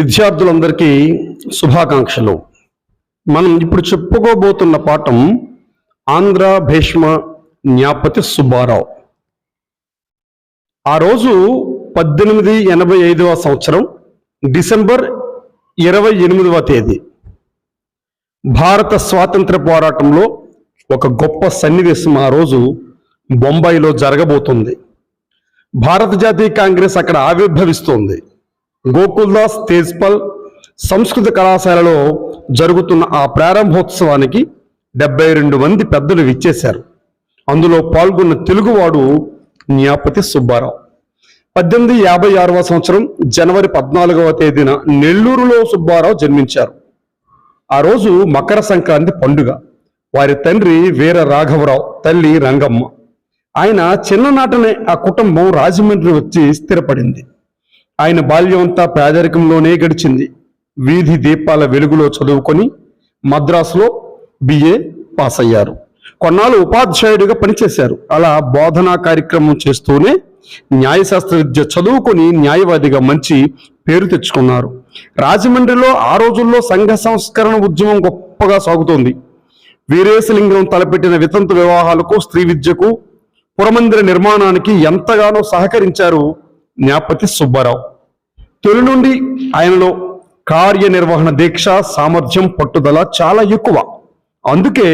విద్యార్థులందరికీ శుభాకాంక్షలు. మనం ఇప్పుడు చెప్పుకోబోతున్న పాఠం ఆంధ్ర భీష్మ న్యాపతి సుబ్బారావు. ఆ రోజు పద్దెనిమిది ఎనభై ఐదవ సంవత్సరం డిసెంబర్ ఇరవై ఎనిమిదవ తేదీ. భారత స్వాతంత్ర పోరాటంలో ఒక గొప్ప సన్నివేశం ఆ రోజు బొంబాయిలో జరగబోతుంది. భారత జాతీయ కాంగ్రెస్ అక్కడ ఆవిర్భవిస్తోంది. గోకుల్దాస్ తేజ్పాల్ సంస్కృత కళాశాలలో జరుగుతున్న ఆ ప్రారంభోత్సవానికి డెబ్బై రెండు మంది పెద్దలు విచ్చేశారు. అందులో పాల్గొన్న తెలుగువాడు న్యాపతి సుబ్బారావు. పద్దెనిమిది యాభై ఆరవ సంవత్సరం జనవరి పద్నాలుగవ తేదీన నెల్లూరులో సుబ్బారావు జన్మించారు. ఆ రోజు మకర సంక్రాంతి పండుగ. వారి తండ్రి వీర రాఘవరావు తల్లి రంగమ్మ. ఆయన చిన్ననాటనే ఆ కుటుంబం రాజమండ్రి వచ్చి స్థిరపడింది. ఆయన బాల్యం అంతా పేదరికంలోనే గడిచింది. వీధి దీపాల వెలుగులో చదువుకొని మద్రాసులో బిఏ పాస్ అయ్యారు. కొన్నాళ్ళు ఉపాధ్యాయుడిగా పనిచేశారు. అలా బోధనా కార్యక్రమం చేస్తూనే న్యాయశాస్త్ర విద్య చదువుకొని న్యాయవాదిగా మంచి పేరు తెచ్చుకున్నారు. రాజమండ్రిలో ఆ రోజుల్లో సంఘ సంస్కరణ ఉద్యమం గొప్పగా సాగుతోంది. వీరేశలింగం తలపెట్టిన వితంతు వివాహాలకు స్త్రీ విద్యకు పురమందిర నిర్మాణానికి ఎంతగానో సహకరించారు జ్ఞాపతి సుబ్బారావు. తొలి నుండి ఆయనలో కార్యనిర్వహణ దీక్ష సామర్థ్యం పట్టుదల చాలా ఎక్కువ. అందుకే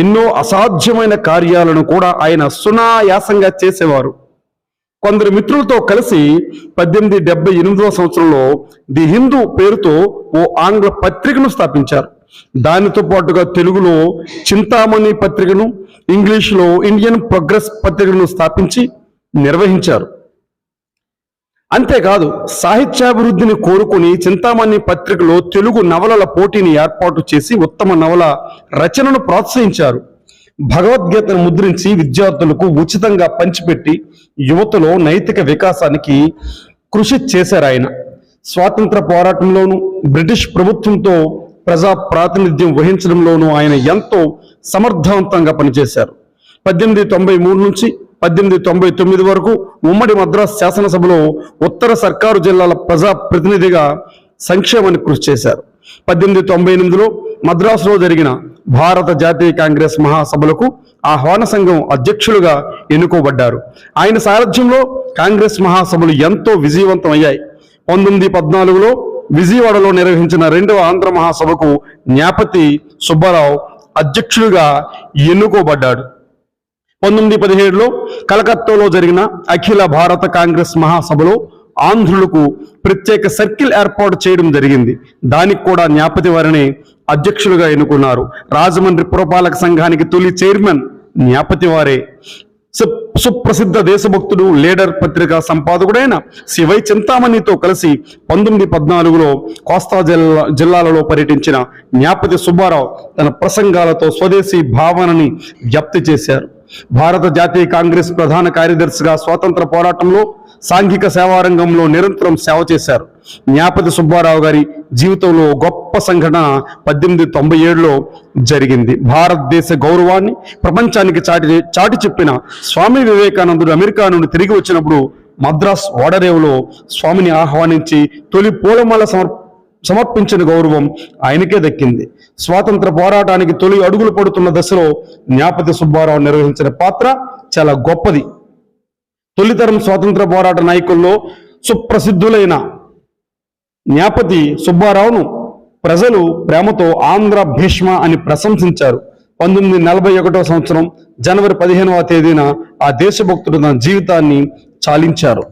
ఎన్నో అసాధ్యమైన కార్యాలను కూడా ఆయన సునాయాసంగా చేసేవారు. కొందరు మిత్రులతో కలిసి పద్దెనిమిది డెబ్బై ఎనిమిదవ సంవత్సరంలో ది హిందూ పేరుతో ఓ ఆంగ్ల పత్రికను స్థాపించారు. దానితో పాటుగా తెలుగులో చింతామణి పత్రికను ఇంగ్లీషులో ఇండియన్ ప్రోగ్రెస్ పత్రికను స్థాపించి నిర్వహించారు. అంతేకాదు సాహిత్యాభివృద్ధిని కోరుకుని చింతామణి పత్రికలో తెలుగు నవలల పోటీని ఏర్పాటు చేసి ఉత్తమ నవల రచనను ప్రోత్సహించారు. భగవద్గీతను ముద్రించి విద్యార్థులకు ఉచితంగా పంచిపెట్టి యువతలో నైతిక వికాసానికి కృషి చేశారు ఆయన. స్వాతంత్ర పోరాటంలోనూ బ్రిటిష్ ప్రభుత్వంతో ప్రజా ప్రాతినిధ్యం వహించడంలోనూ ఆయన ఎంతో సమర్థవంతంగా పనిచేశారు. పద్దెనిమిది తొంభై మూడు నుంచి పద్దెనిమిది తొంభై తొమ్మిది వరకు ఉమ్మడి మద్రాస్ శాసనసభలో ఉత్తర సర్కారు జిల్లాల ప్రజా ప్రతినిధిగా సంక్షేమాన్ని కృషి చేశారు. పద్దెనిమిది తొంభై ఎనిమిదిలో మద్రాసులో జరిగిన భారత జాతీయ కాంగ్రెస్ మహాసభలకు ఆహ్వాన సంఘం అధ్యక్షులుగా ఎన్నుకోబడ్డారు. ఆయన సారథ్యంలో కాంగ్రెస్ మహాసభలు ఎంతో విజయవంతమయ్యాయి. పంతొమ్మిది పద్నాలుగులో విజయవాడలో నిర్వహించిన రెండవ ఆంధ్ర మహాసభకు జ్ఞాపతి సుబ్బారావు అధ్యక్షులుగా ఎన్నుకోబడ్డాడు. పంతొమ్మిది పదిహేడులో కలకత్తాలో జరిగిన అఖిల భారత కాంగ్రెస్ మహాసభలో ఆంధ్రులకు ప్రత్యేక సర్కిల్ ఏర్పాటు చేయడం జరిగింది. దానికి కూడా జ్ఞాపతి వారిని అధ్యక్షులుగా ఎన్నుకున్నారు. రాజమండ్రి పురపాలక సంఘానికి తొలి చైర్మన్ జ్ఞాపతి వారే. సు- సుప్రసిద్ధ దేశభక్తుడు లీడర్ పత్రిక సంపాదకుడైన శివై చింతామణితో కలిసి పంతొమ్మిది పద్నాలుగులో కోస్తా జిల్లా జిల్లాలలో పర్యటించిన జ్ఞాపతి సుబ్బారావు తన ప్రసంగాలతో స్వదేశీ భావనని వ్యాప్తి చేశారు. భారత జాతీయ కాంగ్రెస్ ప్రధాన కార్యదర్శిగా స్వాతంత్ర పోరాటంలో సాంఘిక సేవారంగంలో నిరంతరం సేవ చేశారు. జ్ఞాపతి సుబ్బారావు గారి జీవితంలో గొప్ప సంఘటన పద్దెనిమిది తొంభై ఏడులో జరిగింది. భారతదేశ గౌరవాన్ని ప్రపంచానికి చాటి చాటి చెప్పిన స్వామి వివేకానందుడు అమెరికా నుండి తిరిగి వచ్చినప్పుడు మద్రాస్ ఓడరేవులో స్వామిని ఆహ్వానించి తొలి పూలమాల సమర్ప సమర్పించిన గౌరవం ఆయనకే దక్కింది. స్వాతంత్ర పోరాటానికి తొలి అడుగులు పడుతున్న దశలో జ్ఞాపతి సుబ్బారావు నిర్వహించిన పాత్ర చాలా గొప్పది. తొలితరం స్వాతంత్ర పోరాట నాయకుల్లో సుప్రసిద్ధులైన జ్ఞాపతి సుబ్బారావును ప్రజలు ప్రేమతో ఆంధ్ర భీష్మ అని ప్రశంసించారు. పంతొమ్మిది నలభై ఒకటో సంవత్సరం జనవరి పదిహేనవ తేదీన ఆ దేశభక్తుడు తన జీవితాన్ని చాలించారు.